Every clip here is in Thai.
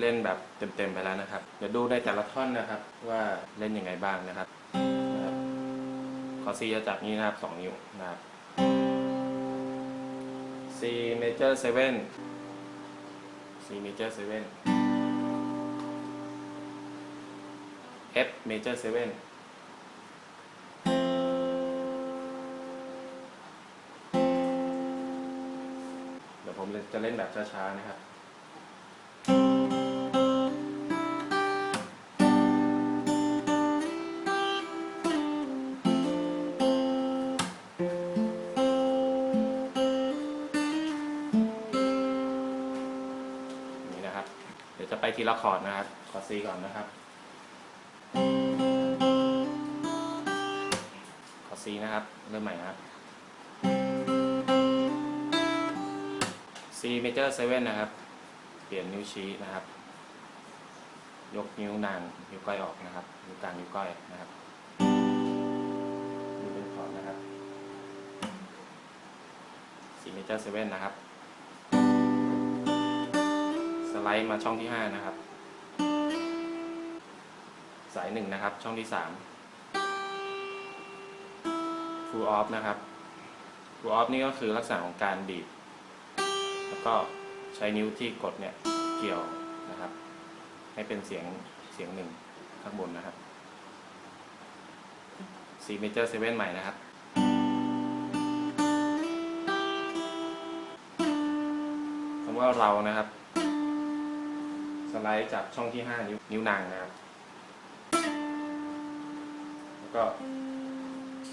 เล่นแบบเต็มๆไปแล้วนะครับ เดี๋ยวดูในแต่ละท่อนนะครับ ว่าเล่นยังไงบ้างนะครับคอร์ด C จะจับนี้นะครับ 2 นิ้วนะครับ C major 7 C major 7 F major 7 เดี๋ยวผมจะเล่นแบบช้าๆนะครับ ดี๋ยวจะไปทีละคอร์ดนะครับคอร์ด C ก่อนนะครับคอร์ด C นะครับ เริ่มใหม่นะครับ C major 7นะครับ เปลี่ยนนิ้วชี้นะครับ ยกนิ้วนางนิ้วก้อยออกนะครับ นิ้วกลางนิ้วก้อยนะครับนี่เป็นคอร์ดนะครับ C major 7นะครับ ไลด์มาช่องที่ 5 นะครับ สาย 1 นะครับ ช่องที่ 3 full off นะครับ full off นี่ก็คือลักษณะของการดีด แล้วก็ใช้นิ้วที่กดเนี่ย เกี่ยวนะครับ ให้เป็นเสียงเสียงหนึ่งข้างบนนะครับ C major 7 ใหม่นะครับคำว่าเรานะครับ สไลด์จากช่องที่ 5 นิ้วนิ้วนางนะครับ แล้วก็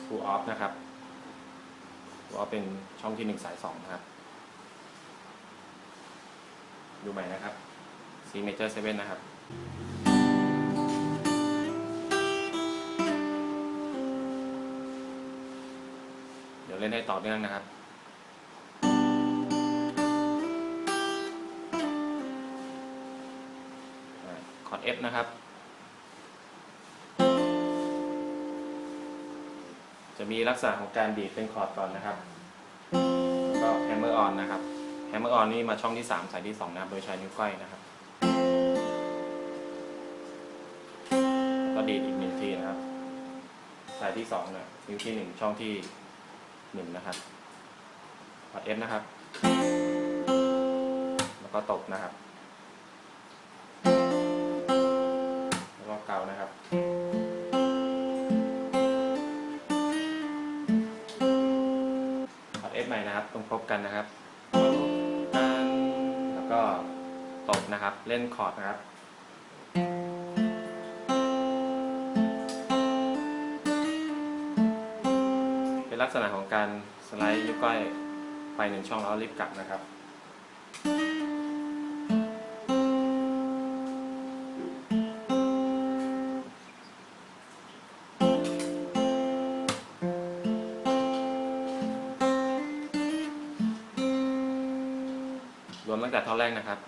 full off นะครับ full off เป็นช่องที่ 1 สาย 2 นะครับ ดูใหม่นะครับ C major 7นะครับเดี๋ยวเล่นให้ต่อเนื่องนะครับ คอร์ด F นะครับ จะมีลักษณะของการดีดเป็นคอร์ดก่อนนะครับ แล้วก็ hammer on นะครับ hammer on นี่มาช่องที่ 3 สายที่ 2 นะครับ โดยใช้นิ้วก้อยนะครับ ก็ดีดอีกหนึ่งทีนะครับ สายที่2เนี่ยนิ้วที่ 1 ช่องที่ 1 นะครับคอร์ด F นะครับ แล้วก็ตบนะครับ กันนะครับแล้วก็ตบนะครับ เล่นคอร์ดนะครับเป็นลักษณะของการสไลด์นิ้วก้อยไปหนึ่งช่องแล้วรีบกลับนะครับ วมตั้งแต่ท่อนแรกนะครับ